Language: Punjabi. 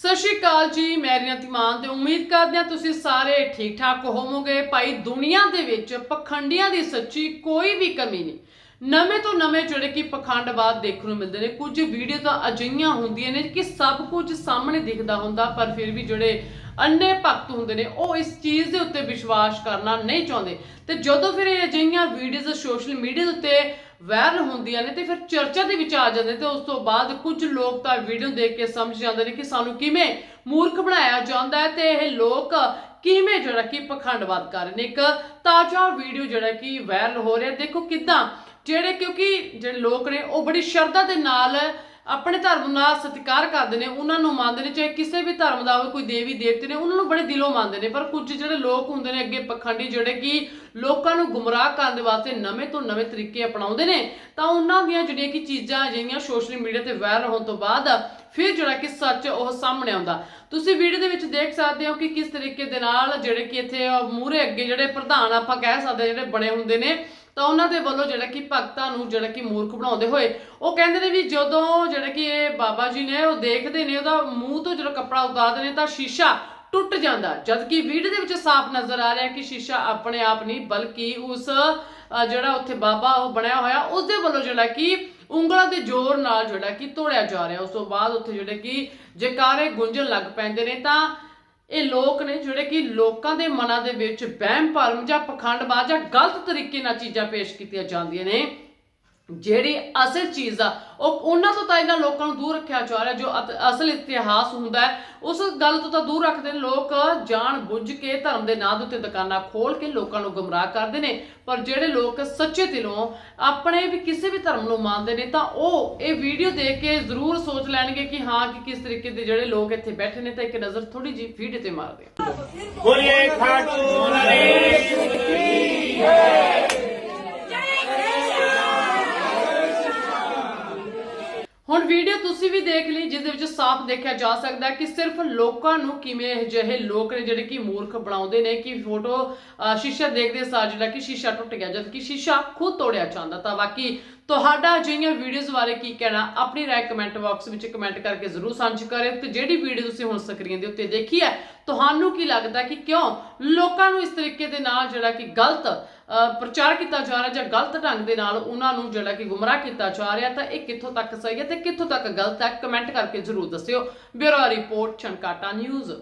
ਸਤਿ ਸ਼੍ਰੀ ਅਕਾਲ ਜੀ ਮੈਰੀਆਂ ਧੀਮਾਨ ਤੇ ਉਮੀਦ ਕਰਦੇ ਹਾਂ ਤੁਸੀਂ ਸਾਰੇ ਠੀਕ ਠਾਕ ਹੋਵੋਗੇ। ਭਾਈ, ਦੁਨੀਆ ਦੇ ਵਿੱਚ ਪਖੰਡੀਆਂ ਦੀ ਸੱਚੀ ਕੋਈ ਵੀ ਕਮੀ ਨਹੀਂ। ਨਵੇਂ ਤੋਂ ਨਵੇਂ ਜਿਹੜੇ ਕਿ ਪਖੰਡਵਾਦ ਦੇਖਣ ਨੂੰ ਮਿਲਦੇ ਨੇ, ਕੁਝ ਵੀਡੀਓ ਤਾਂ ਅਜਿਹੀਆਂ ਹੁੰਦੀਆਂ ਨੇ ਕਿ ਸਭ ਕੁਝ ਸਾਹਮਣੇ ਦਿਖਦਾ ਹੁੰਦਾ, ਪਰ ਫਿਰ ਵੀ ਜਿਹੜੇ ਅੰਨੇ ਭਗਤ ਹੁੰਦੇ ਨੇ, ਉਹ ਇਸ ਚੀਜ਼ ਦੇ ਉੱਤੇ ਵਿਸ਼ਵਾਸ ਕਰਨਾ ਨਹੀਂ ਚਾਹੁੰਦੇ। ਤੇ ਜਦੋਂ ਫਿਰ ਇਹ ਅਜਿਹੀਆਂ ਵੀਡੀਓਜ਼ ਸੋਸ਼ਲ ਮੀਡੀਆ ਦੇ ਉੱਤੇ ਵਾਇਰਲ ਹੁੰਦੀਆਂ ਨੇ ਤੇ ਫਿਰ ਚਰਚਾ ਦੇ ਵਿੱਚ ਆ ਜਾਂਦੇ ਤੇ ਉਸ ਤੋਂ ਬਾਅਦ ਕੁਝ ਲੋਕ ਤਾਂ ਵੀਡੀਓ ਦੇਖ ਕੇ ਸਮਝ ਜਾਂਦੇ ਨੇ ਕਿ ਸਾਨੂੰ ਕਿਵੇਂ ਮੂਰਖ ਬਣਾਇਆ ਜਾਂਦਾ ਹੈ ਤੇ ਇਹ ਲੋਕ ਕਿਵੇਂ ਜਿਹੜਾ ਕਿ ਪਖੰਡਵਾਦ ਕਰ ਰਹੇ ਨੇ। ਇੱਕ ਤਾਜ਼ਾ ਵੀਡੀਓ ਜਿਹੜਾ ਕਿ ਵਾਇਰਲ ਹੋ ਰਿਹਾ, ਦੇਖੋ ਕਿਦਾਂ, ਜਿਹੜੇ ਕਿਉਂਕਿ ਜਿਹੜੇ ਲੋਕ ਨੇ ਉਹ ਬੜੀ ਸ਼ਰਧਾ ਦੇ ਨਾਲ ਆਪਣੇ ਧਰਮ ਨਾਲ ਸਤਿਕਾਰ ਕਰਦੇ ਨੇ, ਉਹਨਾਂ ਨੂੰ ਮੰਨਦੇ ਨੇ, ਚਾਹੇ ਕਿਸੇ ਵੀ ਧਰਮ ਦਾ ਹੋਵੇ, ਕੋਈ ਦੇਵੀ ਦੇਵਤੇ ਨੇ, ਉਹਨਾਂ ਨੂੰ ਬੜੇ ਦਿਲੋਂ ਮੰਨਦੇ ਨੇ, ਪਰ ਕੁਝ ਜਿਹੜੇ ਲੋਕ ਹੁੰਦੇ ਨੇ ਅੱਗੇ ਪਖੰਡੀ, ਜਿਹੜੇ ਕਿ ਲੋਕਾਂ ਨੂੰ ਗੁੰਮਰਾਹ ਕਰਨ ਦੇ ਵਾਸਤੇ ਨਵੇਂ ਤੋਂ ਨਵੇਂ ਤਰੀਕੇ ਅਪਣਾਉਂਦੇ ਨੇ, ਤਾਂ ਉਹਨਾਂ ਦੀਆਂ ਜਿਹੜੀਆਂ ਕਿ ਚੀਜ਼ਾਂ ਅਜਿਹੀਆਂ ਸੋਸ਼ਲ ਮੀਡੀਆ ਤੇ ਵਾਇਰਲ ਹੋਣ ਤੋਂ ਬਾਅਦ ਫਿਰ ਜਿਹੜਾ ਕਿ ਸੱਚ ਉਹ ਸਾਹਮਣੇ ਆਉਂਦਾ। ਤੁਸੀਂ ਵੀਡੀਓ ਦੇ ਵਿੱਚ ਦੇਖ ਸਕਦੇ ਹੋ ਕਿ ਕਿਸ ਤਰੀਕੇ ਦੇ ਨਾਲ ਜਿਹੜੇ ਕਿ ਇੱਥੇ ਮੂਹਰੇ ਅੱਗੇ ਜਿਹੜੇ ਪ੍ਰਧਾਨ ਆਪਾਂ ਕਹਿ ਸਕਦੇ ਜਿਹੜੇ ਬਣੇ ਹੁੰਦੇ ਨੇ ਤਾਂ ਉਹਨਾਂ ਦੇ ਵੱਲੋਂ ਜਿਹੜਾ ਕਿ ਭਗਤਾਂ ਨੂੰ ਜਿਹੜਾ ਕਿ ਮੂਰਖ ਬਣਾਉਂਦੇ ਹੋਏ, ਉਹ ਕਹਿੰਦੇ ਨੇ ਵੀ ਜਦੋਂ ਜਿਹੜਾ ਕਿ ਇਹ ਬਾਬਾ ਜੀ ਨੇ ਉਹ ਦੇਖਦੇ ਨੇ, ਉਹਦਾ ਮੂੰਹ ਤੋਂ ਜਦੋਂ ਕੱਪੜਾ ਉਤਾਰਦੇ ਨੇ ਤਾਂ ਸ਼ੀਸ਼ਾ ਟੁੱਟ ਜਾਂਦਾ। ਜਦਕਿ ਵੀਡੀਓ ਦੇ ਵਿੱਚ ਸਾਫ਼ ਨਜ਼ਰ ਆ ਰਿਹਾ ਕਿ ਸ਼ੀਸ਼ਾ ਆਪਣੇ ਆਪ ਨਹੀਂ, ਬਲਕਿ ਉਸ ਜਿਹੜਾ ਉੱਥੇ ਬਾਬਾ ਉਹ ਬਣਿਆ ਹੋਇਆ ਉਸ ਦੇ ਵੱਲੋਂ ਜਿਹੜਾ ਕਿ ਉਂਗਲਾਂ ਦੇ ਜ਼ੋਰ ਨਾਲ ਜਿਹੜਾ ਕਿ ਤੋੜਿਆ ਜਾ ਰਿਹਾ। ਉਸ ਤੋਂ ਬਾਅਦ ਉੱਥੇ ਜਿਹੜੇ ਕਿ ਜੈਕਾਰੇ ਗੁੰਜਣ ਲੱਗ ਪੈਂਦੇ ਨੇ ਤਾਂ ਇਹ ਲੋਕ ਨੇ ਜਿਹੜੇ ਕਿ ਲੋਕਾਂ ਦੇ ਮਨਾਂ ਦੇ ਵਿੱਚ ਵਹਿਮ ਭਰਮ ਜਾਂ ਪਖੰਡਬਾਜ਼ ਜਾਂ ਗਲਤ ਤਰੀਕੇ ਨਾਲ ਚੀਜ਼ਾਂ ਪੇਸ਼ ਕੀਤੀਆਂ ਜਾਂਦੀਆਂ ਨੇ। ਜਿਹੜੀ ਅਸਲ ਚੀਜ਼ ਆ, ਉਹ ਉਹਨਾਂ ਤੋਂ ਤਾਂ ਇਹਨਾਂ ਲੋਕਾਂ ਨੂੰ ਦੂਰ ਰੱਖਿਆ ਜਾ ਰਿਹਾ, ਜੋ ਅਸਲ ਇਤਿਹਾਸ ਹੁੰਦਾ ਹੈ, ਉਸ ਗੱਲ ਤੋਂ ਤਾਂ ਦੂਰ ਰੱਖਦੇ ਨੇ ਲੋਕ, ਜਾਣ ਬੁੱਝ ਕੇ ਧਰਮ ਦੇ ਨਾਂ ਦੇ ਉੱਤੇ ਦੁਕਾਨਾਂ ਖੋਲ ਕੇ ਲੋਕਾਂ ਨੂੰ ਗੁੰਮਰਾਹ ਕਰਦੇ ਨੇ, ਪਰ ਜਿਹੜੇ ਲੋਕ ਸੱਚੇ ਦਿਲੋਂ ਆਪਣੇ ਵੀ ਕਿਸੇ ਵੀ ਧਰਮ ਨੂੰ ਮੰਨਦੇ ਨੇ, ਤਾਂ ਉਹ ਇਹ ਵੀਡੀਓ ਦੇਖ ਕੇ ਜ਼ਰੂਰ ਸੋਚ ਲੈਣਗੇ ਕਿ ਹਾਂ, ਕਿ ਕਿਸ ਤਰੀਕੇ ਦੇ ਜਿਹੜੇ ਲੋਕ ਇੱਥੇ ਬੈਠੇ ਨੇ, ਤਾਂ ਇੱਕ ਨਜ਼ਰ ਥੋੜੀ ਜਿਹੀ ਵੀਡੀਓ ਤੇ ਮਾਰਦੇ ਆ। ਬੋਲੇ ਖਾਟੂ ਨਰੇਸ਼ ਹੁਣ ਵੀਡੀਓ ਤੁਸੀਂ ਵੀ ਦੇਖ ਲਈ ਜਿਸ ਦੇ ਵਿੱਚ ਸਾਫ਼ ਦੇਖਿਆ ਜਾ ਸਕਦਾ ਕਿ ਸਿਰਫ ਲੋਕਾਂ ਨੂੰ ਕਿਵੇਂ ਅਜਿਹੇ ਲੋਕ ਨੇ ਜਿਹੜੇ ਕਿ ਮੂਰਖ ਬਣਾਉਂਦੇ ਨੇ ਕਿ ਫੋਟੋ ਅਹ, ਸ਼ੀਸ਼ਾ ਦੇਖਦੇ ਸਾਰ ਜਿਹੜਾ ਕਿ ਸ਼ੀਸ਼ਾ ਟੁੱਟ ਗਿਆ ਜਦ ਕਿ ਸ਼ੀਸ਼ਾ ਖੁਦ ਤੋੜਿਆ ਜਾਂਦਾ ਤਾਂ ਬਾਕੀ ਤੁਹਾਡਾ ਅਜਿਹੀਆਂ ਵੀਡੀਓਜ਼ ਬਾਰੇ ਕੀ ਕਹਿਣਾ? ਆਪਣੀ ਰਾਏ ਕਮੈਂਟ ਬਾਕਸ ਵਿੱਚ ਕਮੈਂਟ ਕਰਕੇ ਜ਼ਰੂਰ ਸਾਂਝੀ ਕਰਿਓ ਤੇ ਜਿਹੜੀ ਵੀਡੀਓ ਤੁਸੀਂ ਹੁਣ ਸਕਰੀਨ ਦੇ ਉੱਤੇ ਦੇਖੀ ਹੈ, ਤੁਹਾਨੂੰ ਕੀ ਲੱਗਦਾ ਕਿ ਕਿਉਂ ਲੋਕਾਂ ਨੂੰ ਇਸ ਤਰੀਕੇ ਦੇ ਨਾਲ ਜਿਹੜਾ ਕਿ ਗਲਤ ਪ੍ਰਚਾਰ ਕੀਤਾ ਜਾ ਰਿਹਾ ਜਾਂ ਗਲਤ ਢੰਗ ਦੇ ਨਾਲ ਉਹਨਾਂ ਨੂੰ ਜਿਹੜਾ ਕਿ ਗੁੰਮਰਾਹ ਕੀਤਾ ਜਾ ਰਿਹਾ, ਤਾਂ ਇਹ ਕਿੱਥੋਂ ਤੱਕ ਸਹੀ ਹੈ ਤੇ ਕਿੱਥੋਂ ਤੱਕ ਗਲਤ ਹੈ ਕਮੈਂਟ ਕਰਕੇ ਜ਼ਰੂਰ ਦੱਸਿਓ। Bureau report Chankata news.